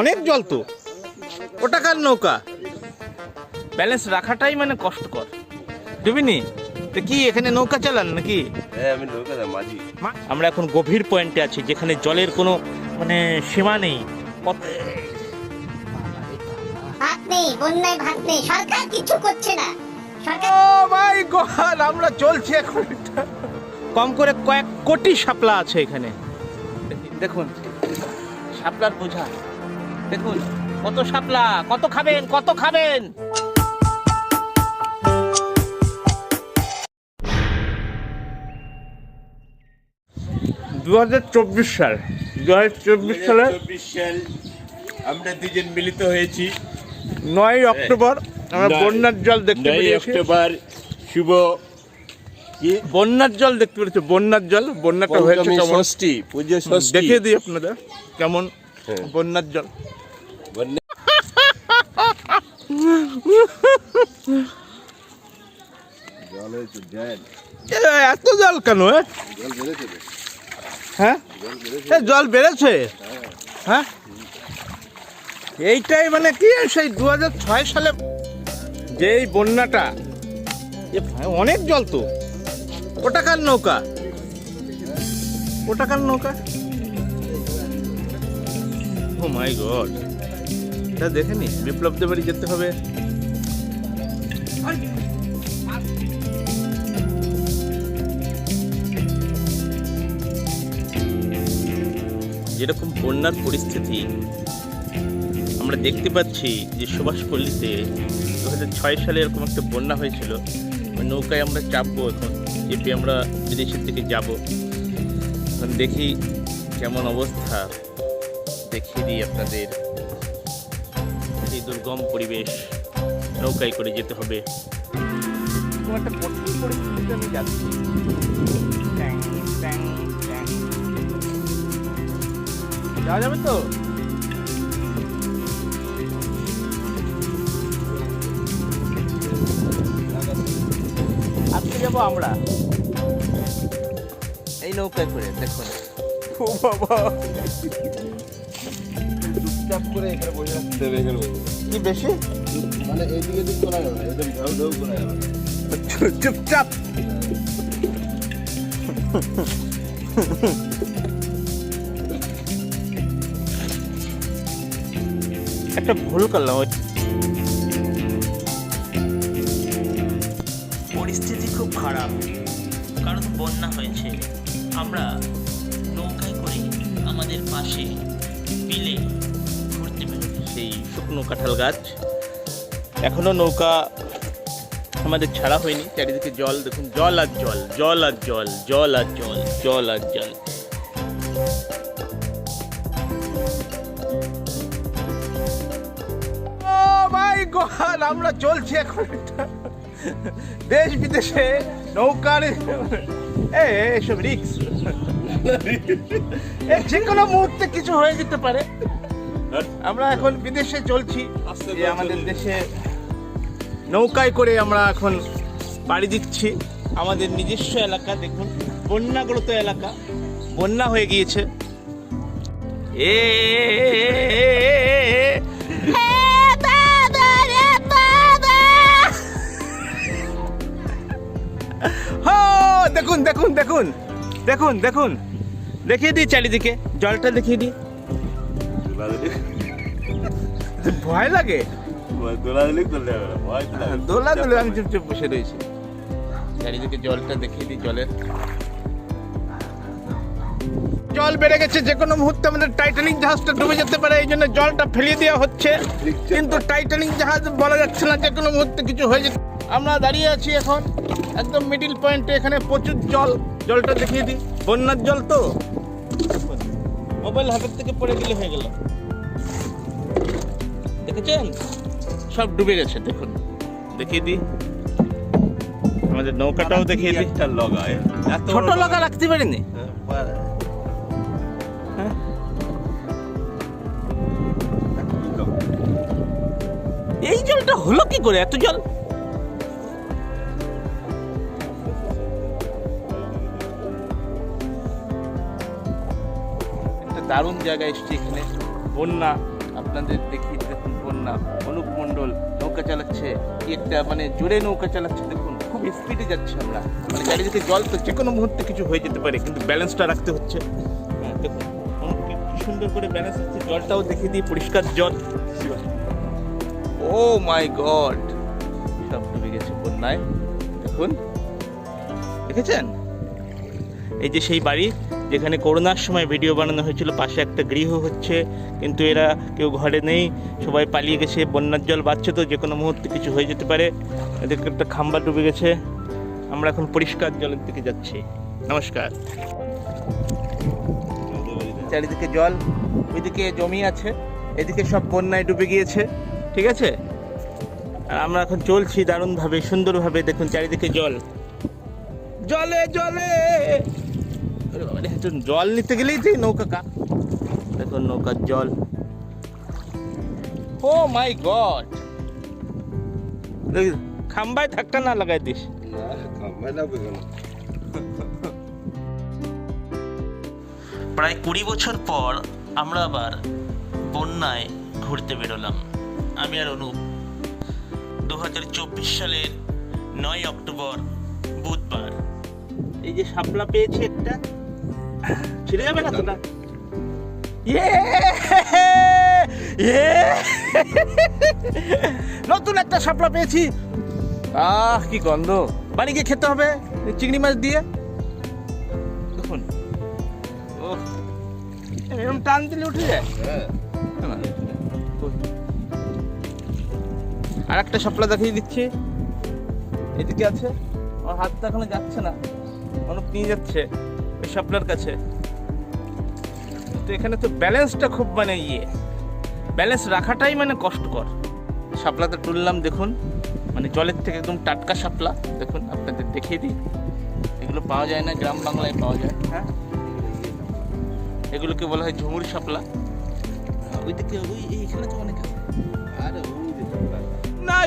অনেক জল তো। ওটা কার নৌকা? ব্যালেন্স রাখাটাই মানে কষ্টকর। ডুবিনি তো কি এখানে নৌকা চালান নাকি? হ্যাঁ আমি নৌকা না মাঝি। আমরা এখন গভীর পয়েন্টে আছি যেখানে জলের কোনো মানে সীমা নেই। কত ভাত নেই বন্যায় ভাত নেই সরকার কিছু করছে না। ও মাই গড আমরা চলছি এখন কম করে কয়েক কোটি শাপলা আছে এখানে। দেখুন শাপলার বোঝা। দেখুন কত শাপলা কত খাবেন কত খাবেন? দু হাজার চব্বিশ সাল দু হাজার চব্বিশ চব্বিশ সাল আমরা দুজন মিলিত হয়েছি। নয় অক্টোবর আমরা বন্যার জল দেখতে নয় পেয়েছি। অক্টোবর শুভ কি? বন্যার জল দেখতে পেরেছে বন্যার জল বন্যাটা হয়েছে পঞ্চমী কেমন? ষষ্ঠী পুজো ষষ্ঠী। দেখিয়ে দিই আপনাদের কেমন। বন্যার জল। এত জল কেন? হ্যাঁ? এ, জল বেড়েছে? হ্যাঁ। এইটাই মানে কি সেই দু ছয় সালে যে এই বন্যাটা অনেক জল তো। ওটা কার নৌকা? ওটা কার নৌকা? মাই গড এটা দেখে নি? বিপ্লবদের বাড়ি যেতে হবে। যেরকম বন্যার পরিস্থিতি, আমরা দেখতে পাচ্ছি যে সুভাষপল্লীতে দু হাজার ছয় সালে এরকম একটা বন্যা হয়েছিল। নৌকায় আমরা চাপবো এখন, চেপে আমরা বিদেশের দিকে যাব। দেখি কেমন অবস্থা। দেখিয়ে দিই আপনাদের। এই দুর্গম পরিবেশ নৌকায় করে যেতে হবে। একটা কঠিন পরিস্থিতিতে আমি যাচ্ছি। ট্যাং, ট্যাং, ট্যাং। যাওয়া যাবে তো? আজকে যাব আমরা। এই নৌকায় করে দেখুন। ও বাবা। চুপচাপ করে এখানে বসে থাকতে হবে এখানে কি বেশি? মানে এইদিকে দিক করা যাবে না, একদম ঢাউ ঢাউ করা যাবে না। চুপচাপ। একটা ভুল করলাম। পরিস্থিতি খুব খারাপ কারণ বন্যা হয়েছে। আমরা নৌকায় করে আমাদের পাশে বিলে শুকনো কাঁঠাল গাছ। এখনও নৌকা আমাদের ছাড়া হয়নি, চারিদিকে জল, দেখুন, জল আর জল জল আর জল জল আর জল জল আর জল। আমরা চলছি এখন দেশ বিদেশে নৌকার এসব রিক্স যে কোনো মুহূর্তে কিছু হয়ে যেতে পারে। আমরা এখন বিদেশে চলছি যে আমাদের দেশে নৌকায় করে আমরা এখন বাড়ি দিচ্ছি আমাদের নিজস্ব এলাকা দেখুন বন্যাগ্রত এলাকা বন্যা হয়ে গিয়েছে এ হো, দেখুন দেখুন দেখুন দেখুন দেখুন দেখিয়ে দিই চারিদিকে জলটা দেখিয়ে দিই দোলাদুলি। ভয় লাগে? দোলাদুলি করলে হবে না, ভয় তো দোলা দোলে আমি চুপচাপ বসে রয়েছি। চারিদিকে জলটা দেখিয়ে দিই জলের জল বেড়ে গেছে যে কোনো মুহূর্তে আমাদের টাইটানিক জাহাজটা ডুবে যেতে পারে এই জন্য জলটা ফেলিয়ে দেওয়া হচ্ছে। কিন্তু টাইটানিক জাহাজ বলা যাচ্ছে না যে কোনো মুহূর্তে কিছু হয়ে যেতে আমরা দাঁড়িয়ে আছি এখন একদম মিডিল পয়েন্টে এখানে প্রচুর জল। জলটা দেখিয়ে দিই। বন্যার জল তো? মোবাইল হাতের থেকে পড়ে গেলে হয়ে গেল। দেখেছেন সব ডুবে গেছে দেখুন। দেখিয়ে দিই। আমাদের নৌকাটাও দেখিয়ে দিই। একটা এত ছোট লগা রাখতে পারিনি? হ্যাঁ। হ্যাঁ? লগা? এই জলটা হলো কি করে? এত জল? দারুণ জায়গায় এসছি এখানে। বন্যা। আপনাদের দেখি দেখুন বন্যা অনুপ মণ্ডল, নৌকা চালাচ্ছে। কি একটা মানে জোরে নৌকা চালাচ্ছে, দেখুন, খুব স্পিডে যাচ্ছে আমরা। মানে চারিদিকে জল তো যে কোনো মুহূর্তে কিছু হয়ে যেতে পারে, কিন্তু ব্যালেন্সটা রাখতে হচ্ছে। হ্যাঁ দেখুন সুন্দর করে ব্যালেন্স হচ্ছে জলটাও দেখে দিই পরিষ্কার জল। ও মাই গড সব ডুবে গেছে বন্যায়। দেখুন, দেখেছেন? এই যে সেই বাড়ি যেখানে করোনার সময় ভিডিও বানানো হয়েছিল, পাশে একটা গৃহ হচ্ছে, কিন্তু এরা কেউ ঘরে নেই, সবাই পালিয়ে গেছে, বন্যার জল বাড়ছে তো যে কোনো মুহূর্তে কিছু হয়ে যেতে পারে। এদেরকে একটা খাম্বা ডুবে গেছে। আমরা এখন পরিষ্কার জলের দিকে যাচ্ছি। নমস্কার। চারিদিকে জল ওইদিকে জমি আছে, এদিকে সব বন্যায় ডুবে গিয়েছে, ঠিক আছে? আর আমরা এখন চলছি দারুণভাবে, সুন্দরভাবে, দেখুন চারিদিকে জল। জলে জলে! একটু জল নিতে গেলেই তো নৌকা কা। দেখুন নৌকার জল। ও মাই গড। খাম্বায় ধাক্কা না লাগাই দিস। প্রায় কুড়ি বছর পর আমরা আবার বন্যায় ঘুরতে বেরোলাম। আমি আর অনুপ। দু হাজার চব্বিশ সালের নয় অক্টোবর বুধবার। এই যে শাপলা পেয়েছি একটা। ছিঁড়ে যাবে না ইয়ে ইয়ে নতুন একটা শাপলা পেয়েছি আহ কি গন্ধ বাড়ি গিয়ে খেতে হবে চিংড়ি মাছ দিয়ে দেখুন ও এরকম টান দিলে উঠে যায় আর একটা শাপলা দেখিয়ে দিচ্ছি এদিকে আছে আমার হাতটা এখনও যাচ্ছে না অনুপ নিয়ে যাচ্ছে ওই শাপলার কাছে। তো এখানে তো ব্যালেন্সটা খুব মানে ইয়ে। ব্যালেন্স রাখাটাই মানে কষ্টকর। শাপলাটা তুললাম দেখুন। মানে জলের থেকে একদম টাটকা শাপলা দেখুন আপনাদের দেখিয়ে দিই। এগুলো পাওয়া যায় না গ্রাম বাংলায় পাওয়া যায়। হ্যাঁ। এগুলোকে বলা হয় ঝুমুর শাপলা। ওইদিকে ওই এইখানে তো অনেক ওই না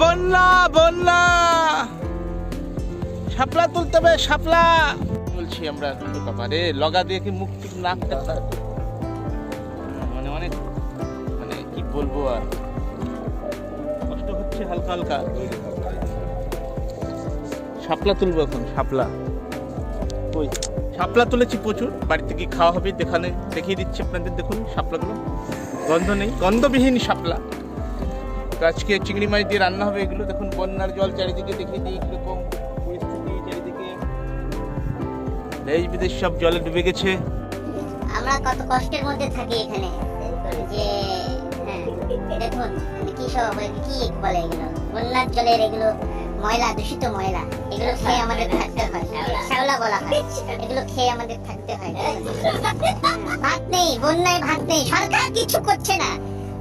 বন্যা বন্যা। শাপলা তুলতে হবে শাপলা। বলছি আমরা কিন্তু বাবা রে লগা দিয়ে কি মুখ নাক মানে অনেক মানে কি বলব আর? কষ্ট হচ্ছে হালকা হালকা। শাপলা তুলবো এখন, শাপলা। ওই শাপলা তুলেছি প্রচুর। বাড়িতে কি খাওয়া হবে দেখানে, দেখিয়ে দিচ্ছি আপনাদের। দেখুন শাপলাগুলো। গন্ধ নেই, গন্ধবিহীন শাপলা। তো আজকে চিংড়ি মাছ দিয়ে রান্না হবে এগুলো। দেখুন বন্যার জল চারিদিকে দেখিয়ে দিই কীরকম দেশ বিদেশ সব জলে ডুবে গেছে। আমরা কত কষ্টের মধ্যে থাকি এখানে। যে হ্যাঁ দেখুন কি সব কি বলে এগুলো? বন্যার জলের এগুলো, ময়লা, দূষিত ময়লা, এগুলো খেয়ে আমাদের থাকতে হয়। শ্যাওলা বলা হয়। এগুলো খেয়ে আমাদের থাকতে হয়। ভাত নেই, বন্যায় ভাত নেই। সরকার কিছু করছে না।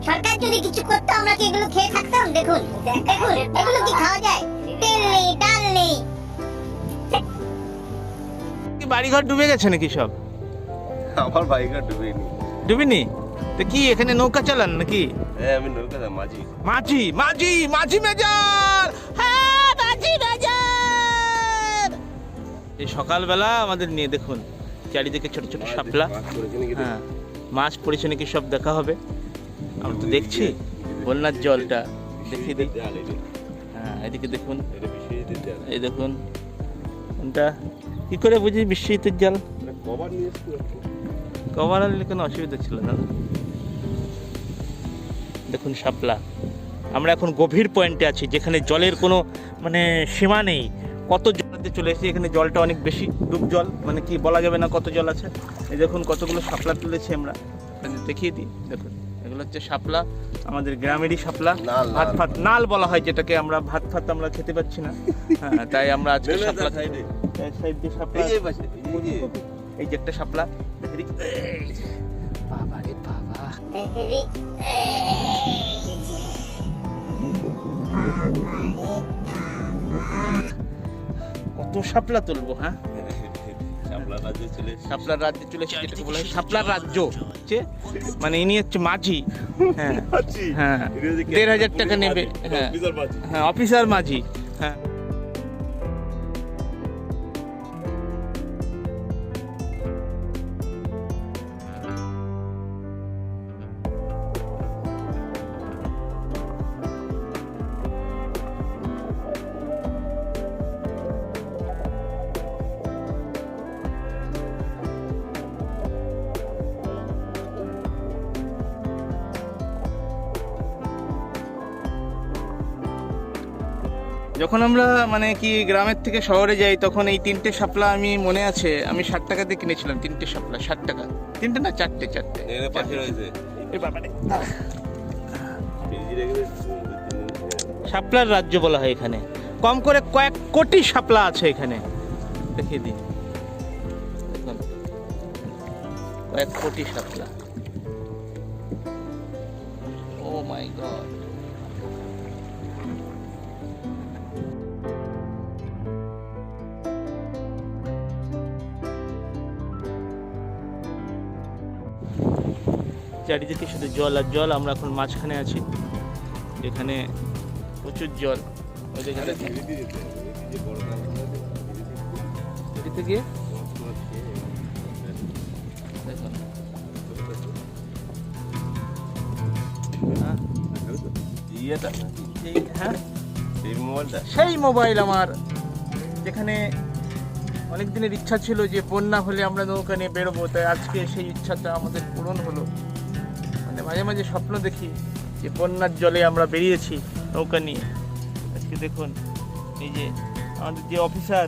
সরকার যদি কিছু করতো, আমরা কি এগুলো খেয়ে থাকতাম? দেখুন দেখুন, এগুলো কি খাওয়া যায়? তেল নেই, ডাল নেই। কি বাড়িঘর ডুবে গেছে নাকি সব? আমার বাইকটা ডুবেনি। ডুবিনি? তো কি এখানে নৌকা চালান নাকি? হ্যাঁ আমি নৌকা মাঝি। মাঝি মাঝি মাঝি মেজার! হ্যাঁ মাঝি মেজার! এই সকালবেলা আমাদের নিয়ে দেখুন চারিদিকে ছোট ছোট শাপলা। মাছ হ্যাঁ মাছ পড়েছে নাকি সব দেখা হবে। আমরা তো দেখছি বন্যার জলটা। এই হ্যাঁ এদিকে দেখুন। এই দেখুন কোনটা? কি করে বুঝি বিশ্বজিতের জল। কভার আনলে কোনো অসুবিধা ছিল না। দেখুন শাপলা, আমরা এখন গভীর পয়েন্টে আছি, যেখানে জলের কোনো মানে সীমা নেই। কত জলতে চলে এসেছি, এখানে জলটা অনেক বেশি ডুব জল মানে কি বলা যাবে না কত জল আছে? এই দেখুন কতগুলো শাপলা তুলেছি আমরা। দেখিয়ে দিই, দেখুন। এগুলো হচ্ছে শাপলা। আমাদের গ্রামেরই শাপলা। ভাত ফাত নাল বলা হয় যেটাকে আমরা ভাত ফাত আমরা খেতে পাচ্ছি না। হ্যাঁ তাই আমরা আজকে শাপলা। সাইড। এই যে একটা শাপলা। বাবা রে বাবা। কত শাপলা তুলবো হ্যাঁ? শাপলার রাজ্যে চলে এসেছি। যেটাকে বলা হয় শাপলার রাজ্য। হচ্ছে মানে ইনি হচ্ছে মাঝি। হ্যাঁ। হ্যাঁ। দেড় হাজার টাকা নেবে। হ্যাঁ। হ্যাঁ অফিসার মাঝি। যখন আমরা মানে কি গ্রামের থেকে শহরে যাই তখন এই তিনটে শাপলা আমি মনে আছে আমি ষাট টাকা দিয়ে কিনেছিলাম তিনটে শাপলা ষাট টাকা। তিনটে না চারটে চারটে? শাপলার রাজ্য বলা হয় এখানে। কম করে কয়েক কোটি শাপলা আছে এখানে। দেখিয়ে দিন কয়েক কোটি শাপলা। ও মাই গড। চারিদিকে শুধু জল আর জল, আমরা এখন মাঝখানে আছি। এখানে প্রচুর জল। সেই মোবাইল আমার, যেখানে অনেক দিনের ইচ্ছা ছিল যে বন্যা হলে আমরা নৌকা নিয়ে বেরোবো, তাই আজকে সেই ইচ্ছাটা আমাদের পূরণ হলো। মাঝে মাঝে স্বপ্ন দেখি যে বন্যার জলে আমরা বেরিয়েছি নৌকা নিয়ে। আজকে দেখুন, এই যে আমাদের যে অফিসার,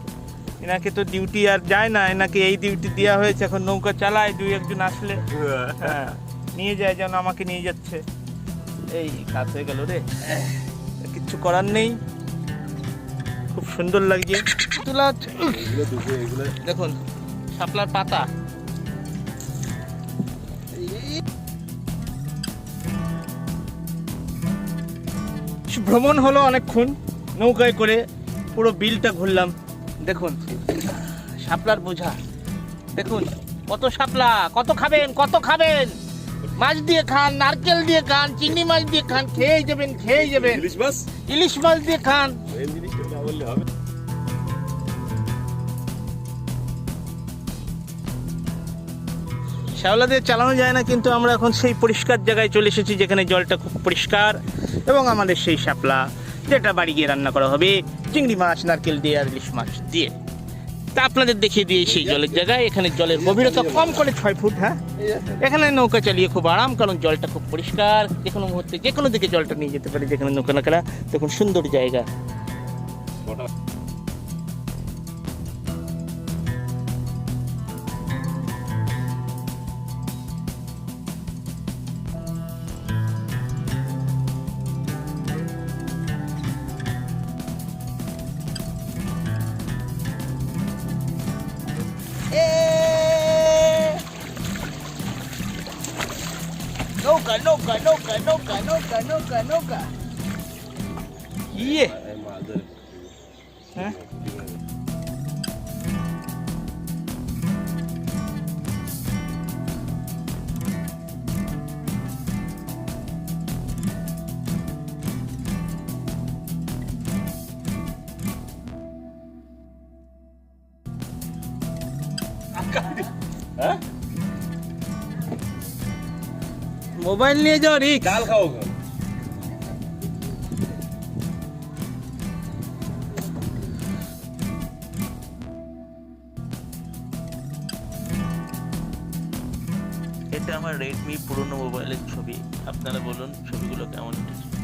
এনাকে তো ডিউটি আর যায় না, এনাকে এই ডিউটি দেওয়া হয়েছে, এখন নৌকা চালায়, দুই একজন আসলে হ্যাঁ নিয়ে যায় যেন আমাকে নিয়ে যাচ্ছে। এই কাজ হয়ে গেল রে। কিচ্ছু করার নেই। খুব সুন্দর লাগছে। দেখুন, শাপলার পাতা। ভ্রমণ হলো অনেকক্ষণ। নৌকায় করে পুরো বিলটা ঘুরলাম। দেখুন শাপলার বোঝা। দেখুন কত সাপলা কত খাবেন কত খাবেন। মাছ দিয়ে খান নারকেল দিয়ে খান চিংড়ি মাছ দিয়ে খান খেয়ে যাবেন খেয়ে যাবেন। ইলিশ মাছ? ইলিশ মাছ দিয়ে খান। শ্যাওলা দিয়ে চালানো যায় না, কিন্তু আমরা এখন সেই পরিষ্কার জায়গায় চলে এসেছি যেখানে জলটা খুব পরিষ্কার এবং আমাদের সেই শাপলা, যেটা বাড়ি গিয়ে রান্না করা হবে, চিংড়ি মাছ, নারকেল দিয়ে আর ইলিশ মাছ দিয়ে। তা আপনাদের দেখিয়ে দিয়ে সেই জলের জায়গায়, এখানে জলের গভীরতা কম করে ছয় ফুট হ্যাঁ? এখানে নৌকা চালিয়ে খুব আরাম, কারণ জলটা খুব পরিষ্কার, যে কোনো মুহূর্তে, যে কোনো দিকে জলটা নিয়ে যেতে পারে, যেখানে নৌকা না খেলা, তখন সুন্দর জায়গা। কটা নৌকা নৌকা নৌকা নৌকা নৌকা নৌকা নৌকা ইয়ে মোবাইল নিয়ে যাও রিক। ডাল খাও এটা আমার রেডমি পুরনো মোবাইলের ছবি। আপনারা বলুন ছবিগুলো কেমন উঠেছে